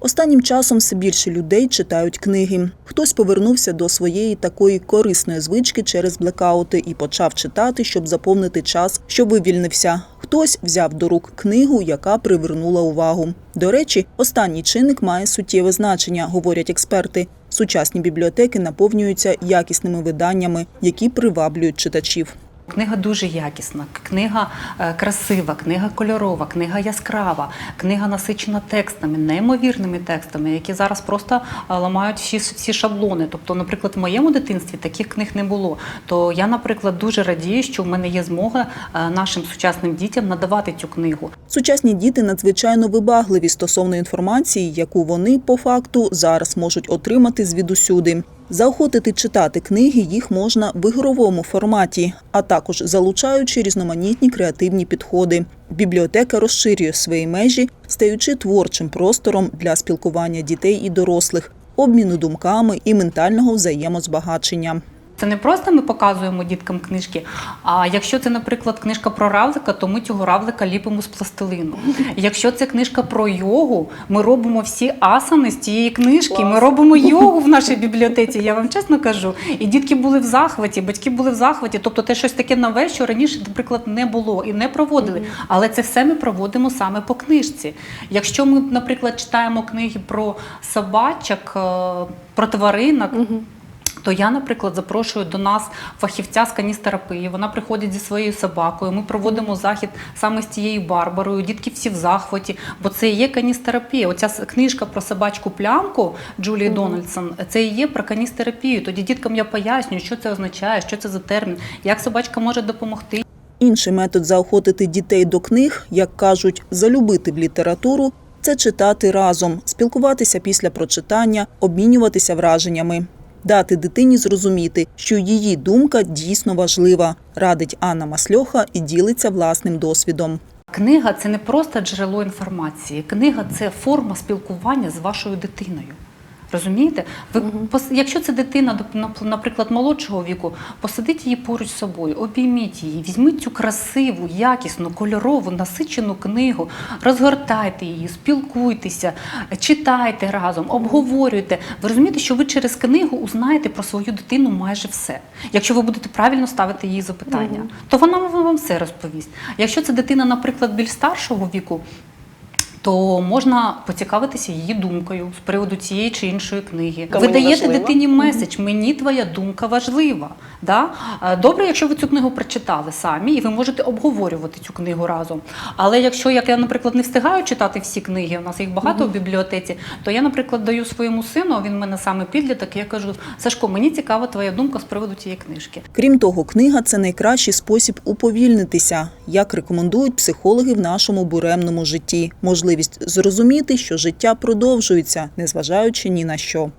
Останнім часом все більше людей читають книги. Хтось повернувся до своєї такої корисної звички через блекаути і почав читати, щоб заповнити час, що вивільнився. Хтось взяв до рук книгу, яка привернула увагу. До речі, останній чинник має суттєве значення, говорять експерти. Сучасні бібліотеки наповнюються якісними виданнями, які приваблюють читачів. Книга дуже якісна, книга е, красива, книга кольорова, книга яскрава, книга насичена текстами, неймовірними текстами, які зараз просто е, ламають всі, всі шаблони. Тобто, наприклад, в моєму дитинстві таких книг не було. То я, наприклад, дуже радію, що в мене є змога е, нашим сучасним дітям надавати цю книгу. Сучасні діти надзвичайно вибагливі стосовно інформації, яку вони по факту зараз можуть отримати звідусюди. Заохотити читати книги їх можна в ігровому форматі, а також залучаючи різноманітні креативні підходи. Бібліотека розширює свої межі, стаючи творчим простором для спілкування дітей і дорослих, обміну думками і ментального взаємозбагачення. Це не просто ми показуємо діткам книжки. А якщо це, наприклад, книжка про равлика, то ми цього равлика ліпимо з пластилину. Якщо це книжка про йогу, ми робимо всі асани з цієї книжки. Ми робимо йогу в нашій бібліотеці. Я вам чесно кажу. І дітки були в захваті, батьки були в захваті. Тобто, те щось таке нове, що раніше, наприклад, не було і не проводили. Але це все ми проводимо саме по книжці. Якщо ми, наприклад, читаємо книги про собачок, е, про тваринок. То я, наприклад, запрошую до нас фахівця з каністерапії. Вона приходить зі своєю собакою. Ми проводимо захід саме з цією барбарою. Дітки всі в захваті, бо це і є каністерапія. Оця книжка про собачку плямку Джулії Дональдсон. Це і є про каністерапію. Тоді діткам я пояснюю, що це означає, що це за термін, як собачка може допомогти. Інший метод заохотити дітей до книг, як кажуть, залюбити в літературу це читати разом, спілкуватися після прочитання, обмінюватися враженнями. Дати дитині зрозуміти, що її думка дійсно важлива, радить Анна Масльоха і ділиться власним досвідом. Книга це не просто джерело інформації. Книга це форма спілкування з вашою дитиною. Розумієте? Ви пос- якщо це дитина, наприклад, молодшого віку, посадіть її поруч з собою, обійміть її, візьміть цю красиву, якісну, кольорову, насичену книгу, розгортайте її, спілкуйтеся, читайте разом, обговорюйте. Ви розумієте, що ви через книгу узнаєте про свою дитину майже все. Якщо ви будете правильно ставити їй запитання, то вона вам все розповість. Якщо це дитина, наприклад, більш старшого віку, то можна поцікавитися її думкою з приводу цієї чи іншої книги. Яка ви даєте дитині меседж, мені твоя думка важлива. Да? Е, Добре, якщо ви цю книгу прочитали самі, і ви можете обговорювати цю книгу разом. Але якщо як я, наприклад, не встигаю читати всі книги, у нас їх багато в бібліотеці, то я, наприклад, даю своєму сину, він в мене саме підліток, і я кажу: Сашко, мені цікава твоя думка з приводу цієї книжки. Крім того, книга це найкращий спосіб уповільнитися, як рекомендують психологи в нашому буремному житті. Можливість зрозуміти, що життя продовжується, незважаючи ні на що.